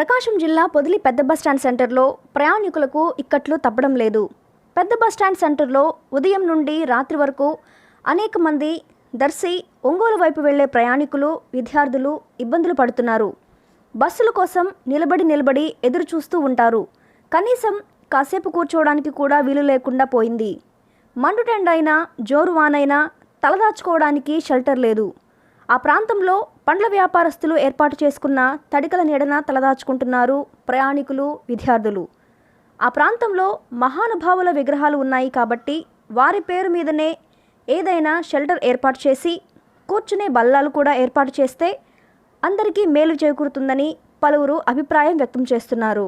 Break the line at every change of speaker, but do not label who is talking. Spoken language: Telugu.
ప్రకాశం జిల్లా పొదిలి పెద్ద బస్టాండ్ సెంటర్లో ప్రయాణికులకు ఇక్కట్లు తప్పడం లేదు. పెద్ద బస్టాండ్ సెంటర్లో ఉదయం నుండి రాత్రి వరకు అనేక మంది దర్శి ఒంగోలు వైపు వెళ్ళే ప్రయాణికులు విద్యార్థులు ఇబ్బందులు పడుతున్నారు. బస్సుల కోసం నిలబడి నిలబడి ఎదురు చూస్తూ ఉంటారు. కనీసం కాసేపు కూర్చోవడానికి కూడా వీలు లేకుండా పోయింది. మండుటెండైనా జోరు వానైనా తలదాచుకోవడానికి షెల్టర్ లేదు. ఆ ప్రాంతంలో పండ్ల వ్యాపారస్తులు ఏర్పాటు చేసుకున్న తడికల నీడన తలదాచుకుంటున్నారు ప్రయాణికులు విద్యార్థులు. ఆ ప్రాంతంలో మహానుభావుల విగ్రహాలు ఉన్నాయి కాబట్టి వారి పేరు మీదనే ఏదైనా షెల్టర్ ఏర్పాటు చేసి కూర్చునే బల్లాలు కూడా ఏర్పాటు చేస్తే అందరికీ మేలు చేకూరుతుందని పలువురు అభిప్రాయం వ్యక్తం చేస్తున్నారు.